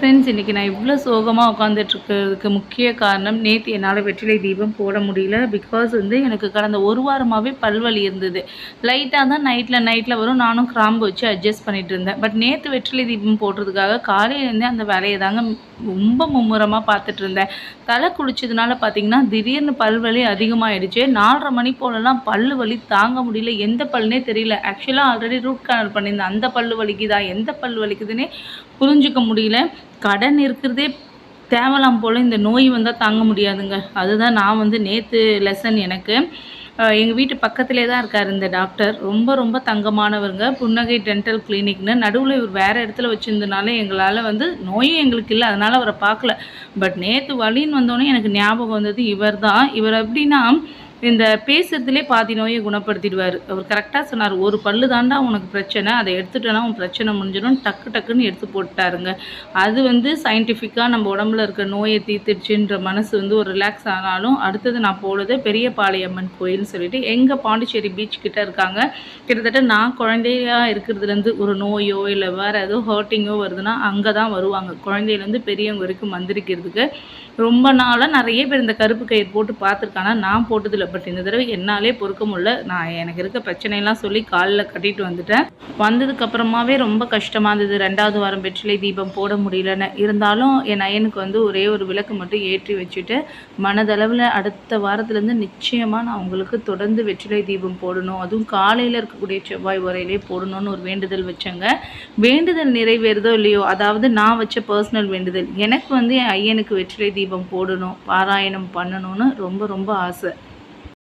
Friends இன்றைக்கி நான் இவ்வளோ சோகமாக உட்காந்துட்ருக்கிறதுக்கு முக்கிய காரணம் நேற்று என்னால் வெற்றிலை தீபம் போட முடியல. பிகாஸ் வந்து எனக்கு கடந்த ஒரு வாரமாகவே பல்வலி இருந்தது. லைட்டாக தான் நைட்டில் நைட்டில் வரும். நானும் கிராம்பு வச்சு அட்ஜஸ்ட் பண்ணிகிட்டு இருந்தேன். பட் நேற்று வெற்றிலை தீபம் போடுறதுக்காக காலையிலேருந்தே அந்த வேலையை தாங்க ரொம்ப மும்முரமாக பார்த்துட்டு இருந்தேன். தலை குளிச்சதுனால பார்த்தீங்கன்னா திடீர்னு பல்வலி அதிகமாகிடுச்சு நாலரை மணி போலலாம் பல்லு வலி தாங்க முடியல. எந்த பல்லுனே தெரியல. ஆக்சுவலாக ஆல்ரெடி ரூட் கேனல் பண்ணியிருந்தேன். அந்த பல்லு வலிக்குதா எந்த பல்லு வலிக்குதுன்னே புரிஞ்சுக்க முடியல. கடன் இருக்கிறதே தேவலாம் போல் இந்த நோய் வந்தால் தாங்க முடியாதுங்க. அதுதான் நான் வந்து நேற்று லெசன் எனக்கு. எங்கள் வீட்டு பக்கத்திலே தான் இருக்கார் இந்த டாக்டர் ரொம்ப ரொம்ப தங்கமானவருங்க. புன்னகை டென்டல் கிளினிக்னு நடுவில் இவர் வேறு இடத்துல வச்சுருந்தனால எங்களால் வந்து நோயும் எங்களுக்கு இல்லை. அதனால் அவரை பார்க்கல. பட் நேற்று வழின்னு வந்தோடனே எனக்கு ஞாபகம் வந்தது இவர் தான் இவர் எப்படின்னா இந்த பேசுறதுலே பாதி நோயை குணப்படுத்திடுவார். அவர் கரெக்டாக சொன்னார் ஒரு பல்லு தாண்டா உனக்கு பிரச்சனை அதை எடுத்துட்டேன்னா உன் பிரச்சனை முடிஞ்சிடும் டக்கு டக்குன்னு எடுத்து போட்டாருங்க அது வந்து சயின்டிஃபிக்காக நம்ம உடம்புல இருக்க நோயை தீர்த்துடுச்சுன்ற மனசு வந்து ஒரு ரிலாக்ஸ் ஆனாலும் அடுத்தது நான் போனது பெரிய பாளையம்மன் கோயில்னு சொல்லிட்டு எங்கள் பாண்டிச்சேரி பீச் கிட்ட இருக்காங்க. கிட்டத்தட்ட நான் குழந்தையா இருக்கிறதுலேருந்து ஒரு நோயோ இல்லை வேறு ஏதோ ஹர்ட்டிங்கோ வருதுன்னா அங்கே தான் வருவாங்க. குழந்தையிலேருந்து பெரியவங்க வரைக்கும் மந்திரிக்கிறதுக்கு ரொம்ப நாளாக நிறைய பேர் இந்த கருப்பு கயிறு போட்டு பார்த்துருக்காங்க. நான் போட்டதில்லை. பட் இந்த தடவை என்னாலே பொறுக்க முடியல. நான் எனக்கு இருக்க பிரச்சனையெல்லாம் சொல்லி காலில் கட்டிட்டு வந்துட்டேன். வந்ததுக்கு அப்புறமாவே ரொம்ப கஷ்டமாக இருந்தது. ரெண்டாவது வாரம் வெற்றிலை தீபம் போட முடியலன்னு. இருந்தாலும் என் அயனுக்கு வந்து ஒரே ஒரு விளக்கு மட்டும் ஏற்றி வச்சுட்டு மனதளவில் அடுத்த வாரத்துலேருந்து நிச்சயமாக நான் உங்களுக்கு தொடர்ந்து வெற்றிலை தீபம் போடணும். அதுவும் காலையில் இருக்கக்கூடிய செவ்வாய் உரையிலே போடணும்னு ஒரு வேண்டுதல் வச்சேங்க. வேண்டுதல் நிறைவேறுதோ இல்லையோ அதாவது நான் வச்ச பர்சனல் வேண்டுதல். எனக்கு வந்து என் ஐயனுக்கு வெற்றிலை தீபம் போடணும் பாராயணம் பண்ணணும்னு ரொம்ப ரொம்ப ஆசை.